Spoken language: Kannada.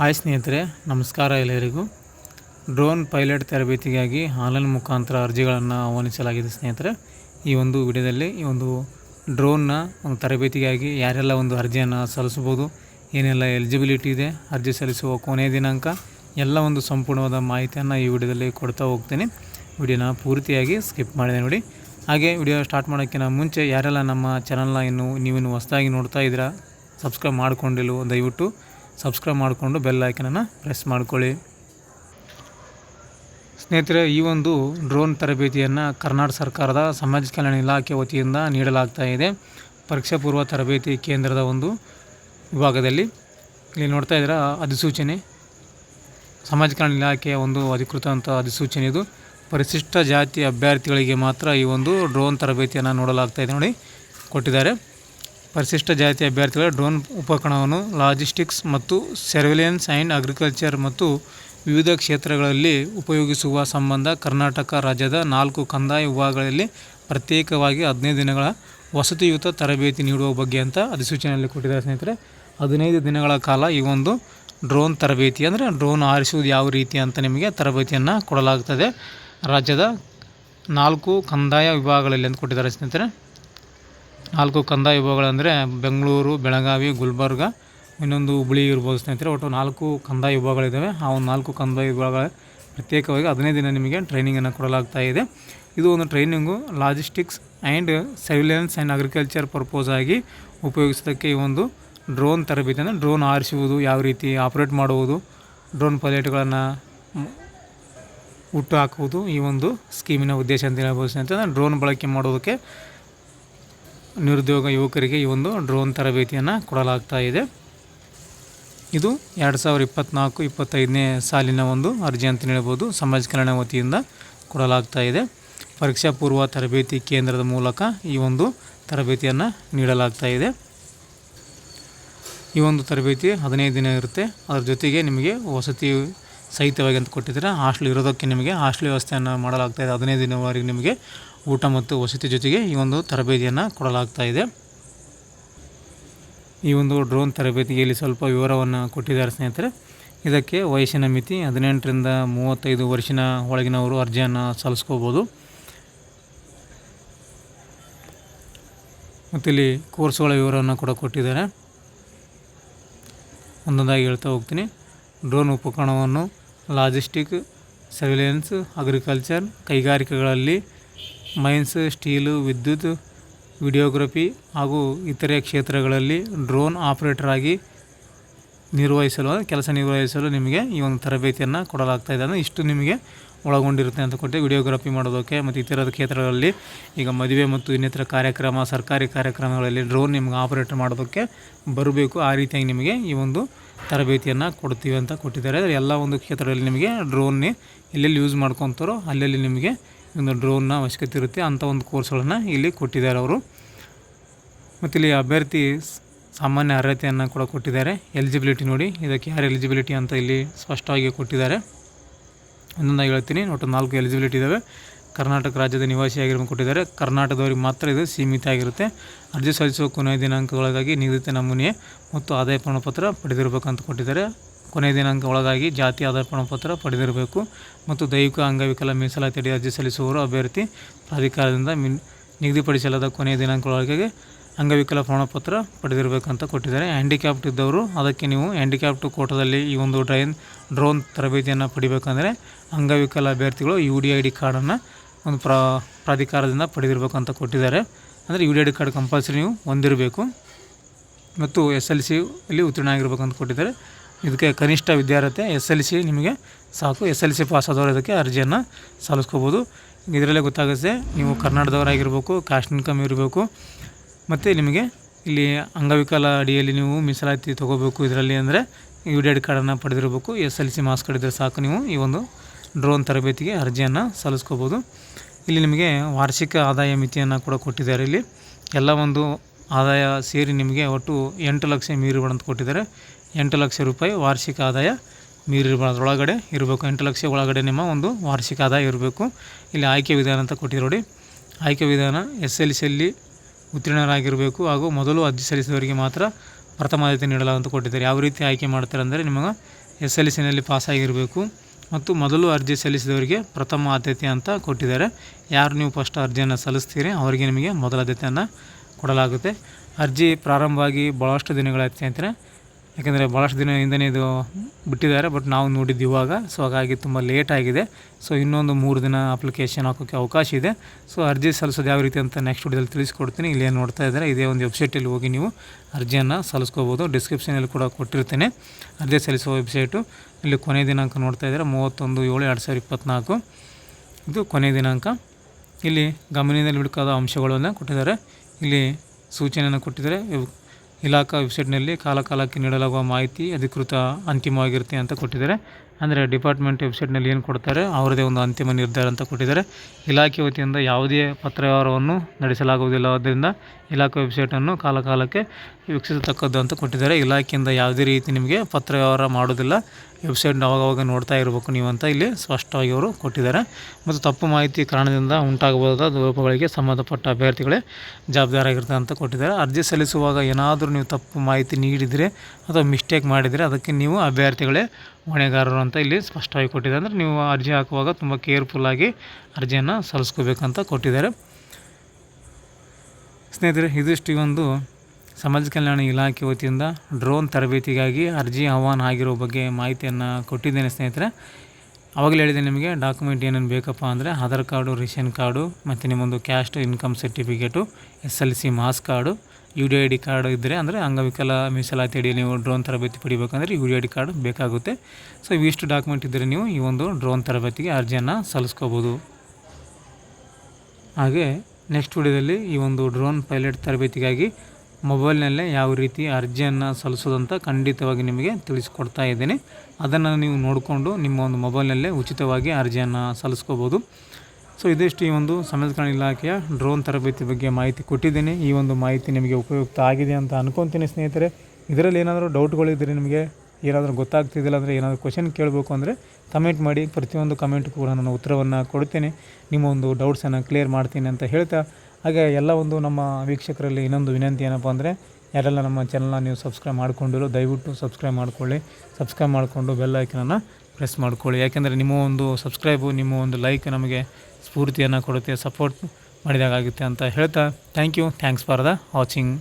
ಹಾಯ್ ಸ್ನೇಹಿತರೆ, ನಮಸ್ಕಾರ ಎಲ್ಲರಿಗೂ. ಡ್ರೋನ್ ಪೈಲಟ್ ತರಬೇತಿಗಾಗಿ ಆನ್ಲೈನ್ ಮುಖಾಂತರ ಅರ್ಜಿಗಳನ್ನು ಆಹ್ವಾನಿಸಲಾಗಿದೆ ಸ್ನೇಹಿತರೆ. ಈ ಒಂದು ವಿಡಿಯೋದಲ್ಲಿ ಈ ಒಂದು ಡ್ರೋನ್ನ ಒಂದು ತರಬೇತಿಗಾಗಿ ಯಾರೆಲ್ಲ ಒಂದು ಅರ್ಜಿಯನ್ನು ಸಲ್ಲಿಸ್ಬೋದು ಏನೆಲ್ಲ ಎಲಿಜಿಬಿಲಿಟಿ ಇದೆ, ಅರ್ಜಿ ಸಲ್ಲಿಸುವ ಕೊನೆಯ ದಿನಾಂಕ, ಎಲ್ಲ ಒಂದು ಸಂಪೂರ್ಣವಾದ ಮಾಹಿತಿಯನ್ನು ಈ ವಿಡಿಯೋದಲ್ಲಿ ಕೊಡ್ತಾ ಹೋಗ್ತೀನಿ. ವಿಡಿಯೋನ ಪೂರ್ತಿಯಾಗಿ ಸ್ಕಿಪ್ ಮಾಡಿದೆ ನೋಡಿ. ಹಾಗೆ ವಿಡಿಯೋ ಸ್ಟಾರ್ಟ್ ಮಾಡೋಕ್ಕಿಂತ ಮುಂಚೆ ಯಾರೆಲ್ಲ ನಮ್ಮ ಚಾನಲ್ನ ಇನ್ನು ನೀವಿನ್ನು ಹೊಸದಾಗಿ ನೋಡ್ತಾ ಇದ್ದೀರಾ ಸಬ್ಸ್ಕ್ರೈಬ್ ಮಾಡಿಕೊಂಡಿಲ್ವೋ ದಯವಿಟ್ಟು. ಸಬ್ಸ್ಕ್ರೈಬ್ ಮಾಡಿಕೊಂಡು ಬೆಲ್ ಐಕನನ್ನು ಪ್ರೆಸ್ ಮಾಡ್ಕೊಳ್ಳಿ. ಸ್ನೇಹಿತರೆ, ಈ ಒಂದು ಡ್ರೋನ್ ತರಬೇತಿಯನ್ನು ಕರ್ನಾಟಕ ಸರ್ಕಾರದ ಸಮಾಜ ಕಲ್ಯಾಣ ಇಲಾಖೆ ವತಿಯಿಂದ ನೀಡಲಾಗ್ತಾ ಇದೆ. ಪರೀಕ್ಷಾ ಪೂರ್ವ ತರಬೇತಿ ಕೇಂದ್ರದ ಒಂದು ವಿಭಾಗದಲ್ಲಿ. ಇಲ್ಲಿ ನೋಡ್ತಾ ಇದ್ದೀರ, ಅಧಿಸೂಚನೆ. ಸಮಾಜ ಕಲ್ಯಾಣ ಇಲಾಖೆಯ ಒಂದು ಅಧಿಕೃತ ಅಂತ ಅಧಿಸೂಚನೆ ಇದು. ಪರಿಶಿಷ್ಟ ಜಾತಿ ಅಭ್ಯರ್ಥಿಗಳಿಗೆ ಮಾತ್ರ ಈ ಒಂದು ಡ್ರೋನ್ ತರಬೇತಿಯನ್ನು ನೋಡಲಾಗ್ತಾ ಇದೆ ನೋಡಿ, ಕೊಟ್ಟಿದ್ದಾರೆ. ಪರಿಶಿಷ್ಟ ಜಾತಿ ಅಭ್ಯರ್ಥಿಗಳ ಡ್ರೋನ್ ಉಪಕರಣವನ್ನು ಲಾಜಿಸ್ಟಿಕ್ಸ್ ಮತ್ತು ಸರ್ವೆಲೆನ್ಸ್ ಆ್ಯಂಡ್ ಅಗ್ರಿಕಲ್ಚರ್ ಮತ್ತು ವಿವಿಧ ಕ್ಷೇತ್ರಗಳಲ್ಲಿ ಉಪಯೋಗಿಸುವ ಸಂಬಂಧ ಕರ್ನಾಟಕ ರಾಜ್ಯದ ನಾಲ್ಕು ಕಂದಾಯ ವಿಭಾಗಗಳಲ್ಲಿ ಪ್ರತ್ಯೇಕವಾಗಿ ಹದಿನೈದು ದಿನಗಳ ವಸತಿಯುತ ತರಬೇತಿ ನೀಡುವ ಬಗ್ಗೆ ಅಂತ ಅಧಿಸೂಚನೆಯಲ್ಲಿ ಕೊಟ್ಟಿದ್ದಾರೆ ಸ್ನೇಹಿತರೆ. ಹದಿನೈದು ದಿನಗಳ ಕಾಲ ಈ ಒಂದು ಡ್ರೋನ್ ತರಬೇತಿ ಅಂದರೆ ಡ್ರೋನ್ ಆರಿಸುವುದು ಯಾವ ರೀತಿ ಅಂತ ನಿಮಗೆ ತರಬೇತಿಯನ್ನು ಕೊಡಲಾಗ್ತದೆ. ರಾಜ್ಯದ ನಾಲ್ಕು ಕಂದಾಯ ವಿಭಾಗಗಳಲ್ಲಿ ಅಂತ ಕೊಟ್ಟಿದ್ದಾರೆ ಸ್ನೇಹಿತರೆ. ನಾಲ್ಕು ಕಂದಾಯ ವಿಭಾಗಗಳಂದರೆ ಬೆಂಗಳೂರು, ಬೆಳಗಾವಿ, ಗುಲ್ಬರ್ಗ, ಇನ್ನೊಂದು ಹುಬ್ಳಿ ಇರ್ಬೋದು ಸ್ನೇಹಿತರೆ. ಒಟ್ಟು ನಾಲ್ಕು ಕಂದಾಯ ವಿಭಾಗಗಳಿದ್ದಾವೆ ಆ ಒಂದು ನಾಲ್ಕು ಕಂದಾಯ ವಿಭಾಗ ಪ್ರತ್ಯೇಕವಾಗಿ ಹದಿನೈದು ದಿನ ನಿಮಗೆ ಟ್ರೈನಿಂಗನ್ನು ಕೊಡಲಾಗ್ತಾ ಇದೆ. ಇದು ಒಂದು training logistics and surveillance and agriculture purpose ಆಗಿ ಉಪಯೋಗಿಸೋದಕ್ಕೆ ಈ ಒಂದು ಡ್ರೋನ್ ತರಬೇತಿ ಅಂದರೆ ಡ್ರೋನ್ ಆರಿಸುವುದು, ಯಾವ ರೀತಿ ಆಪ್ರೇಟ್ ಮಾಡುವುದು ಡ್ರೋನ್ ಪೈಲಟ್ಗಳನ್ನು ಹುಟ್ಟು ಹಾಕುವುದು ಈ ಒಂದು ಸ್ಕೀಮಿನ ಉದ್ದೇಶ ಅಂತ ಹೇಳ್ಬೋದು ಸ್ನೇಹಿತರೆ. ಡ್ರೋನ್ ಬಳಕೆ ಮಾಡೋದಕ್ಕೆ ನಿರುದ್ಯೋಗ ಯುವಕರಿಗೆ ಈ ಒಂದು ಡ್ರೋನ್ ತರಬೇತಿಯನ್ನು ಕೊಡಲಾಗ್ತಾ ಇದೆ. ಇದು ಎರಡು ಸಾವಿರ ಇಪ್ಪತ್ತ್ನಾಲ್ಕು ಇಪ್ಪತ್ತೈದನೇ ಸಾಲಿನ ಒಂದು ಅರ್ಜಿ ಅಂತ ಹೇಳ್ಬೋದು, ಸಮಾಜ ಕಲ್ಯಾಣ ವತಿಯಿಂದ ಕೊಡಲಾಗ್ತಾ ಇದೆ. ಪರೀಕ್ಷಾ ಪೂರ್ವ ತರಬೇತಿ ಕೇಂದ್ರದ ಮೂಲಕ ಈ ಒಂದು ತರಬೇತಿಯನ್ನು ನೀಡಲಾಗ್ತಾ ಇದೆ. ಈ ಒಂದು ತರಬೇತಿ ಹದಿನೈದು ದಿನ ಇರುತ್ತೆ. ಅದರ ಜೊತೆಗೆ ನಿಮಗೆ ವಸತಿ ಸಹಿತವಾಗಿ ಅಂತ ಕೊಟ್ಟಿದ್ದಾರೆ, ಹಾಸ್ಟೆಲ್ ಇರೋದಕ್ಕೆ ನಿಮಗೆ ಹಾಸ್ಟೆಲ್ ವ್ಯವಸ್ಥೆಯನ್ನು ಮಾಡಲಾಗ್ತಾ ಇದೆ. ಹದಿನೈದು ದಿನವರೆಗೆ ನಿಮಗೆ ಊಟ ಮತ್ತು ವಸತಿ ಜೊತೆಗೆ ಈ ಒಂದು ತರಬೇತಿಯನ್ನು ಕೊಡಲಾಗ್ತಾ ಇದೆ. ಈ ಒಂದು ಡ್ರೋನ್ ತರಬೇತಿಗೆ ಇಲ್ಲಿ ಸ್ವಲ್ಪ ವಿವರವನ್ನು ಕೊಟ್ಟಿದ್ದಾರೆ ಸ್ನೇಹಿತರೆ. ಇದಕ್ಕೆ ವಯಸ್ಸಿನ ಮಿತಿ ಹದಿನೆಂಟರಿಂದ ಮೂವತ್ತೈದು ವರ್ಷಿನ ಒಳಗಿನವರು ಅರ್ಜಿಯನ್ನು ಸಲ್ಲಿಸ್ಕೋಬೋದು. ಮತ್ತು ಇಲ್ಲಿ ಕೋರ್ಸ್ಗಳ ವಿವರವನ್ನು ಕೂಡ ಕೊಟ್ಟಿದ್ದಾರೆ. ಒಂದೊಂದಾಗಿ ಹೇಳ್ತಾ ಹೋಗ್ತೀನಿ. ಡ್ರೋನ್ ಉಪಕರಣವನ್ನು ಲಾಜಿಸ್ಟಿಕ್, ಸರ್ವಿಲೆನ್ಸ್, ಅಗ್ರಿಕಲ್ಚರ್, ಕೈಗಾರಿಕೆಗಳಲ್ಲಿ ಮೈನ್ಸ್, ಸ್ಟೀಲು, ವಿದ್ಯುತ್, ವಿಡಿಯೋಗ್ರಫಿ ಹಾಗೂ ಇತರೆ ಕ್ಷೇತ್ರಗಳಲ್ಲಿ ಡ್ರೋನ್ ಆಪರೇಟರ್ ಆಗಿ ನಿರ್ವಹಿಸಲು, ಕೆಲಸ ನಿರ್ವಹಿಸಲು ನಿಮಗೆ ಈ ಒಂದು ತರಬೇತಿಯನ್ನು ಕೊಡಲಾಗ್ತಾ ಇದೆ. ಅಂದರೆ ಇಷ್ಟು ನಿಮಗೆ ಒಳಗೊಂಡಿರುತ್ತೆ ಅಂತ ಕೊಟ್ಟೆ ವಿಡಿಯೋಗ್ರಫಿ ಮಾಡೋದಕ್ಕೆ ಮತ್ತು ಇತರ ಕ್ಷೇತ್ರಗಳಲ್ಲಿ ಈಗ ಮದುವೆ ಮತ್ತು ಇನ್ನಿತರ ಕಾರ್ಯಕ್ರಮ, ಸರ್ಕಾರಿ ಕಾರ್ಯಕ್ರಮಗಳಲ್ಲಿ ಡ್ರೋನ್ ನಿಮ್ಗೆ ಆಪರೇಟ್ ಮಾಡೋದಕ್ಕೆ ಬರಬೇಕು. ಆ ರೀತಿಯಾಗಿ ನಿಮಗೆ ಈ ಒಂದು ತರಬೇತಿಯನ್ನು ಕೊಡ್ತೀವಿ ಅಂತ ಕೊಟ್ಟಿದ್ದಾರೆ. ಎಲ್ಲ ಒಂದು ಕ್ಷೇತ್ರದಲ್ಲಿ ನಿಮಗೆ ಡ್ರೋನ್ನೇ ಎಲ್ಲೆಲ್ಲಿ ಯೂಸ್ ಮಾಡ್ಕೊತಾರೋ, ಅಲ್ಲೆಲ್ಲಿ ನಿಮಗೆ ಒಂದು ಡ್ರೋನ್ನ ಅವಶ್ಯಕತೆ ಇರುತ್ತೆ ಅಂಥ ಒಂದು ಕೋರ್ಸ್ಗಳನ್ನು ಇಲ್ಲಿ ಕೊಟ್ಟಿದ್ದಾರೆ ಅವರು. ಮತ್ತು ಇಲ್ಲಿ ಅಭ್ಯರ್ಥಿ ಸಾಮಾನ್ಯ ಅರ್ಹತೆಯನ್ನು ಕೂಡ ಕೊಟ್ಟಿದ್ದಾರೆ. ಎಲಿಜಿಬಿಲಿಟಿ ನೋಡಿ, ಇದಕ್ಕೆ ಯಾರು ಎಲಿಜಿಬಿಲಿಟಿ ಅಂತ ಇಲ್ಲಿ ಸ್ಪಷ್ಟವಾಗಿ ಕೊಟ್ಟಿದ್ದಾರೆ. ಒಂದೊಂದಾಗಿ ಹೇಳ್ತೀನಿ, ಒಟ್ಟು ನಾಲ್ಕು ಎಲಿಜಿಬಿಲಿಟಿ ಇದ್ದಾವೆ ಕರ್ನಾಟಕ ರಾಜ್ಯದ ನಿವಾಸಿಯಾಗಿರೋ ಕೊಟ್ಟಿದ್ದಾರೆ. ಕರ್ನಾಟಕದವರಿಗೆ ಮಾತ್ರ ಇದು ಸೀಮಿತ ಆಗಿರುತ್ತೆ. ಅರ್ಜಿ ಸಲ್ಲಿಸುವ ಕೊನೆಯ ದಿನಾಂಕದೊಳಗಾಗಿ ನಿಗದಿತ ನಮೂನೆ ಮತ್ತು ಆದಾಯ ಪ್ರಮಾಣಪತ್ರ ಪಡೆದಿರಬೇಕಂತ ಕೊಟ್ಟಿದ್ದಾರೆ. ಕೊನೆಯ ದಿನಾಂಕ ಒಳಗಾಗಿ ಜಾತಿ ಆಧಾರ ಪ್ರಮಾಣಪತ್ರ ಪಡೆದಿರಬೇಕು ಮತ್ತು ದೈಹಿಕ ಅಂಗವಿಕಲ ಮೀಸಲಾತಿ ಅಡಿ ಅರ್ಜಿ ಸಲ್ಲಿಸುವವರು ಅಭ್ಯರ್ಥಿ ಪ್ರಾಧಿಕಾರದಿಂದ ಮಿನ್, ನಿಗದಿಪಡಿಸಲಾದ ಕೊನೆಯ ಒಳಗಾಗಿ ಅಂಗವಿಕಲ ಪ್ರಮಾಣಪತ್ರ ಪಡೆದಿರಬೇಕಂತ ಕೊಟ್ಟಿದ್ದಾರೆ. ಹ್ಯಾಂಡಿಕ್ಯಾಪ್ಟ್ ಇದ್ದವರು, ಅದಕ್ಕೆ ನೀವು ಹ್ಯಾಂಡಿಕ್ಯಾಪ್ಟ್ ಕೋಟದಲ್ಲಿ ಈ ಒಂದು ಡ್ರೈನ್, ಡ್ರೋನ್ ತರಬೇತಿಯನ್ನು ಪಡಿಬೇಕಂದರೆ ಅಂಗವಿಕಲ ಅಭ್ಯರ್ಥಿಗಳು ಯು ಡಿ ಐ ಡಿ ಕಾರ್ಡನ್ನು ಒಂದು ಪ್ರಾ, ಪ್ರಾಧಿಕಾರದಿಂದ ಪಡೆದಿರಬೇಕಂತ ಕೊಟ್ಟಿದ್ದಾರೆ. ಅಂದರೆ U D I D card compulsory ನೀವು ಹೊಂದಿರಬೇಕು. ಮತ್ತು ಎಸ್ ಎಲ್ ಸಿ ಅಲ್ಲಿ ಉತ್ತೀರ್ಣ ಆಗಿರ್ಬೇಕಂತ ಕೊಟ್ಟಿದ್ದಾರೆ. ಇದಕ್ಕೆ ಕನಿಷ್ಠ ವಿದ್ಯಾರ್ಹತೆ ಎಸ್ ಎಲ್ ಸಿ ನಿಮಗೆ ಸಾಕು. ಎಸ್ ಎಲ್ ಸಿ ಪಾಸ್ ಆದವರು ಇದಕ್ಕೆ ಅರ್ಜಿಯನ್ನು ಸಲ್ಲಿಸ್ಕೋಬೋದು. ಇದರಲ್ಲೇ ಗೊತ್ತಾಗುತ್ತೆ ನೀವು ಕರ್ನಾಟಕದವರಾಗಿರ್ಬೇಕು ಕಾಸ್ಟ್ ಇನ್ಕಮ್ ಇರಬೇಕು, ಮತ್ತು ನಿಮಗೆ ಇಲ್ಲಿ ಅಂಗವಿಕಲ ಅಡಿಯಲ್ಲಿ ನೀವು ಮೀಸಲಾತಿ ತೊಗೋಬೇಕು. ಇದರಲ್ಲಿ ಅಂದರೆ ಯು ಡಿ ಕಾರ್ಡನ್ನು ಪಡೆದಿರಬೇಕು. ಎಸ್ ಎಲ್ ಸಿ ಮಾರ್ಕ್ಸ್ ಕಡಿದ್ರೆ ಸಾಕು ನೀವು. ಈ ಒಂದು ಡ್ರೋನ್ ತರಬೇತಿಗೆ ಅರ್ಜಿಯನ್ನು ಸಲ್ಲಿಸ್ಕೋಬೋದು. ಇಲ್ಲಿ ನಿಮಗೆ ವಾರ್ಷಿಕ ಆದಾಯ ಮಿತಿಯನ್ನು ಕೂಡ ಕೊಟ್ಟಿದ್ದಾರೆ ಇಲ್ಲಿ. ಎಲ್ಲ ಒಂದು ಆದಾಯ ಸೇರಿ ನಿಮಗೆ ಒಟ್ಟು ಎಂಟು ಲಕ್ಷ ಮೀರಿ ಕೊಟ್ಟಿದ್ದಾರೆ. ಎಂಟು ಲಕ್ಷ ರೂಪಾಯಿ ವಾರ್ಷಿಕ ಆದಾಯ ಮೀರಿರ್ಬಾರ್ದೊಳಗಡೆ ಇರಬೇಕು. ಎಂಟು ಲಕ್ಷ ಒಳಗಡೆ ನಿಮ್ಮ ಒಂದು ವಾರ್ಷಿಕ ಆದಾಯ ಇರಬೇಕು. ಇಲ್ಲಿ ಆಯ್ಕೆ ವಿಧಾನ ಅಂತ ಕೊಟ್ಟಿದ್ದಾರೆ ನೋಡಿ. ಆಯ್ಕೆ ವಿಧಾನ ಎಸ್ ಎಲ್ ಸಿಯಲ್ಲಿ ಉತ್ತೀರ್ಣರಾಗಿರಬೇಕು ಹಾಗೂ ಮೊದಲು ಅರ್ಜಿ ಸಲ್ಲಿಸಿದವರಿಗೆ ಮಾತ್ರ ಪ್ರಥಮ ಆದ್ಯತೆ ನೀಡಲ್ಲ ಅಂತ ಕೊಟ್ಟಿದ್ದಾರೆ. ಯಾವ ರೀತಿ ಆಯ್ಕೆ ಮಾಡ್ತಾರೆ ಅಂದರೆ ನಿಮಗೆ ಎಸ್ ಎಲ್ ಸಿನಲ್ಲಿ ಪಾಸಾಗಿರಬೇಕು ಮತ್ತು ಮೊದಲು ಅರ್ಜಿ ಸಲ್ಲಿಸಿದವರಿಗೆ ಪ್ರಥಮ ಆದ್ಯತೆ ಅಂತ ಕೊಟ್ಟಿದ್ದಾರೆ. ಯಾರು ನೀವು ಫಸ್ಟ್ ಅರ್ಜಿಯನ್ನು ಸಲ್ಲಿಸ್ತೀರಿ ಅವರಿಗೆ ನಿಮಗೆ ಮೊದಲ ಆದ್ಯತೆಯನ್ನು ಕೊಡಲಾಗುತ್ತೆ. ಅರ್ಜಿ ಪ್ರಾರಂಭವಾಗಿ ಭಾಳಷ್ಟು ದಿನಗಳಾಯ್ತು ಅಂತಾರೆ ಯಾಕೆಂದರೆ ಭಾಳಷ್ಟು ದಿನದಿಂದನೇ ಇದು ಬಿಟ್ಟಿದ್ದಾರೆ ಬಟ್ ನಾವು ನೋಡಿದ್ದು ಇವಾಗ. ಸೊ ಹಾಗಾಗಿ ತುಂಬ ಲೇಟ್ ಆಗಿದೆ. ಸೊ ಇನ್ನೊಂದು ಮೂರು ದಿನ ಅಪ್ಲಿಕೇಶನ್ ಹಾಕೋಕ್ಕೆ ಅವಕಾಶ ಇದೆ. ಸೊ ಅರ್ಜಿ ಸಲ್ಲಿಸೋದು ಯಾವ ರೀತಿ ಅಂತ ನೆಕ್ಸ್ಟ್ ವಿಡಿಯೋದಲ್ಲಿ ತಿಳಿಸ್ಕೊಡ್ತೀನಿ. ಇಲ್ಲಿ ಏನು ನೋಡ್ತಾ ಇದ್ದಾರೆ, ಇದೇ ಒಂದು ವೆಬ್ಸೈಟಲ್ಲಿ ಹೋಗಿ ನೀವು ಅರ್ಜಿಯನ್ನು ಸಲ್ಲಿಸ್ಕೋಬೋದು. ಡಿಸ್ಕ್ರಿಪ್ಷನಲ್ಲಿ ಕೂಡ ಕೊಟ್ಟಿರ್ತೇನೆ. ಅರ್ಜಿ ಸಲ್ಲಿಸುವ ವೆಬ್ಸೈಟು ಇಲ್ಲಿ ಕೊನೆ ದಿನಾಂಕ ನೋಡ್ತಾ ಇದ್ದಾರೆ, ಮೂವತ್ತೊಂದು ಏಳು ಎರಡು ಸಾವಿರದ ಇಪ್ಪತ್ತ್ನಾಲ್ಕು ಇದು ಕೊನೆ ದಿನಾಂಕ. ಇಲ್ಲಿ ಗಮನದಲ್ಲಿ ಬಿಡಕಾದ ಅಂಶಗಳನ್ನು ಕೊಟ್ಟಿದ್ದಾರೆ. ಇಲ್ಲಿ ಸೂಚನೆಯನ್ನು ಕೊಟ್ಟಿದ್ದಾರೆ. ಇಲಾಖಾ ವೆಬ್ಸೈಟ್ನಲ್ಲಿ ಕಾಲ ಕಾಲಕ್ಕೆ ನೀಡಲಾಗುವ ಮಾಹಿತಿ ಅಧಿಕೃತ ಅಂತಿಮವಾಗಿರುತ್ತೆ ಅಂತ ಕೊಟ್ಟಿದ್ದಾರೆ. ಅಂದರೆ ಡಿಪಾರ್ಟ್ಮೆಂಟ್ ವೆಬ್ಸೈಟ್ನಲ್ಲಿ ಏನು ಕೊಡ್ತಾರೆ ಅವರದೇ ಒಂದು ಅಂತಿಮ ನಿರ್ಧಾರ ಅಂತ ಕೊಟ್ಟಿದ್ದಾರೆ. ಇಲಾಖೆ ವತಿಯಿಂದ ಯಾವುದೇ ಪತ್ರವ್ಯವಹಾರವನ್ನು ನಡೆಸಲಾಗುವುದಿಲ್ಲ. ಆದ್ದರಿಂದ ಇಲಾಖೆ ವೆಬ್ಸೈಟನ್ನು ಕಾಲಕಾಲಕ್ಕೆ ವೀಕ್ಷಿಸತಕ್ಕದ್ದು ಅಂತ ಕೊಟ್ಟಿದ್ದಾರೆ. ಇಲಾಖೆಯಿಂದ ಯಾವುದೇ ರೀತಿ ನಿಮಗೆ ಪತ್ರ ವ್ಯವಹಾರ ಮಾಡೋದಿಲ್ಲ ವೆಬ್ಸೈಟ್ನ ಅವಾಗವಾಗ ನೋಡ್ತಾ ಇರಬೇಕು ನೀವು ಅಂತ ಇಲ್ಲಿ ಸ್ಪಷ್ಟವಾಗಿ ಅವರು ಕೊಟ್ಟಿದ್ದಾರೆ. ಮತ್ತು ತಪ್ಪು ಮಾಹಿತಿ ಕಾರಣದಿಂದ ಉಂಟಾಗಬಹುದಾದ ಲೋಪಗಳಿಗೆ ಸಂಬಂಧಪಟ್ಟ ಅಭ್ಯರ್ಥಿಗಳೇ ಜವಾಬ್ದಾರಾಗಿರ್ತಾರೆ ಅಂತ ಕೊಟ್ಟಿದ್ದಾರೆ. ಅರ್ಜಿ ಸಲ್ಲಿಸುವಾಗ ಏನಾದರೂ ನೀವು ತಪ್ಪು ಮಾಹಿತಿ ನೀಡಿದರೆ ಅಥವಾ ಮಿಸ್ಟೇಕ್ ಮಾಡಿದರೆ ಅದಕ್ಕೆ ನೀವು ಅಭ್ಯರ್ಥಿಗಳೇ ಹೊಣೆಗಾರರು ಅಂತ ಇಲ್ಲಿ ಸ್ಪಷ್ಟವಾಗಿ ಕೊಟ್ಟಿದ್ದಾರೆ. ಅಂದರೆ ನೀವು ಅರ್ಜಿ ಹಾಕುವಾಗ ತುಂಬ ಕೇರ್ಫುಲ್ಲಾಗಿ ಅರ್ಜಿಯನ್ನು ಸಲ್ಲಿಸ್ಕೋಬೇಕಂತ ಕೊಟ್ಟಿದ್ದಾರೆ. ಸ್ನೇಹಿತರೆ, ಇದಿಷ್ಟು ಒಂದು ಸಮಾಜ ಕಲ್ಯಾಣ ಇಲಾಖೆ ವತಿಯಿಂದ ಡ್ರೋನ್ ತರಬೇತಿಗಾಗಿ ಅರ್ಜಿ ಆಹ್ವಾನ ಆಗಿರೋ ಬಗ್ಗೆ ಮಾಹಿತಿಯನ್ನು ಕೊಟ್ಟಿದ್ದೇನೆ ಸ್ನೇಹಿತರೆ. ಆವಾಗಲೇ ಹೇಳಿದೆ ನಿಮಗೆ, ಡಾಕ್ಯುಮೆಂಟ್ ಏನೇನು ಬೇಕಪ್ಪ ಅಂದರೆ ಆಧಾರ್ ಕಾರ್ಡು, ರೇಷನ್ ಕಾರ್ಡು, ಮತ್ತು ನಿಮ್ಮೊಂದು caste income certificate, S L C marks card U D I D card ಇದ್ದರೆ ಅಂದರೆ ಅಂಗವಿಕಲ ಮೀಸಲಾತಿ ಅಡಿ ನೀವು ಡ್ರೋನ್ ತರಬೇತಿ ಪಡಿಬೇಕಂದ್ರೆ U D I D card ಬೇಕಾಗುತ್ತೆ. ಸೊ ಇವಿಷ್ಟು ಡಾಕ್ಯುಮೆಂಟ್ ಇದ್ದರೆ ನೀವು ಈ ಒಂದು ಡ್ರೋನ್ ತರಬೇತಿಗೆ ಅರ್ಜಿಯನ್ನು ಸಲ್ಲಿಸ್ಕೋಬೋದು. ಹಾಗೆ ನೆಕ್ಸ್ಟ್ ವಿಡಿಯೋದಲ್ಲಿ ಈ ಒಂದು ಡ್ರೋನ್ ಪೈಲಟ್ ತರಬೇತಿಗಾಗಿ ಮೊಬೈಲ್ನಲ್ಲೇ ಯಾವ ರೀತಿ ಅರ್ಜಿಯನ್ನು ಸಲ್ಲಿಸೋದಂತ ಖಂಡಿತವಾಗಿ ನಿಮಗೆ ತಿಳಿಸ್ಕೊಡ್ತಾ ಇದ್ದೀನಿ. ಅದನ್ನು ನೀವು ನೋಡಿಕೊಂಡು ನಿಮ್ಮ ಒಂದು ಮೊಬೈಲ್ನಲ್ಲೇ ಉಚಿತವಾಗಿ ಅರ್ಜಿಯನ್ನು ಸಲ್ಲಿಸ್ಕೋಬೋದು. ಸೊ ಇದಿಷ್ಟು ಈ ಒಂದು ಸಮಾಜ ಕಲ್ಯಾಣ ಇಲಾಖೆಯ ಡ್ರೋನ್ ತರಬೇತಿ ಬಗ್ಗೆ ಮಾಹಿತಿ ಕೊಟ್ಟಿದ್ದೀನಿ. ಈ ಒಂದು ಮಾಹಿತಿ ನಿಮಗೆ ಉಪಯುಕ್ತ ಆಗಿದೆ ಅಂತ ಅನ್ಕೊತೀನಿ ಸ್ನೇಹಿತರೆ. ಇದರಲ್ಲಿ ಏನಾದರೂ ಡೌಟ್ಗಳಿದ್ದರೆ ನಿಮಗೆ ಏನಾದರೂ ಗೊತ್ತಾಗ್ತಿದ್ದಿಲ್ಲ ಅಂದರೆ ಏನಾದರೂ ಕ್ವಶನ್ ಕೇಳಬೇಕು ಅಂದರೆ ಕಮೆಂಟ್ ಮಾಡಿ. ಪ್ರತಿಯೊಂದು ಕಮೆಂಟ್ ಕೂಡ ನಾನು ಉತ್ತರವನ್ನು ಕೊಡ್ತೇನೆ. ನಿಮ್ಮ ಒಂದು ಡೌಟ್ಸನ್ನು ಕ್ಲಿಯರ್ ಮಾಡ್ತೀನಿ ಅಂತ ಹೇಳ್ತಾ. ಹಾಗೆ ಎಲ್ಲ ಒಂದು ನಮ್ಮ ವೀಕ್ಷಕರಲ್ಲಿ ಇನ್ನೊಂದು ವಿನಂತಿ ಏನಪ್ಪ ಅಂದರೆ ಯಾರೆಲ್ಲ ನಮ್ಮ ಚಾನಲ್ನ ನೀವು ಸಬ್ಸ್ಕ್ರೈಬ್ ಮಾಡಿಕೊಂಡಿರೋ, ದಯವಿಟ್ಟು ಸಬ್ಸ್ಕ್ರೈಬ್ ಮಾಡ್ಕೊಳ್ಳಿ. ಸಬ್ಸ್ಕ್ರೈಬ್ ಮಾಡಿಕೊಂಡು ಬೆಲ್ ಐಕನನ್ನು ಪ್ರೆಸ್ ಮಾಡ್ಕೊಳ್ಳಿ. ಯಾಕೆಂದರೆ ನಿಮ್ಮ ಒಂದು ಸಬ್ಸ್ಕ್ರೈಬು ನಿಮ್ಮ ಒಂದು ಲೈಕ್ ನಮಗೆ ಸ್ಫೂರ್ತಿಯನ್ನು ಕೊಡುತ್ತೆ ಸಪೋರ್ಟ್ ಮಾಡಿದಾಗುತ್ತೆ ಅಂತ ಹೇಳ್ತಾ thank you thanks for the watching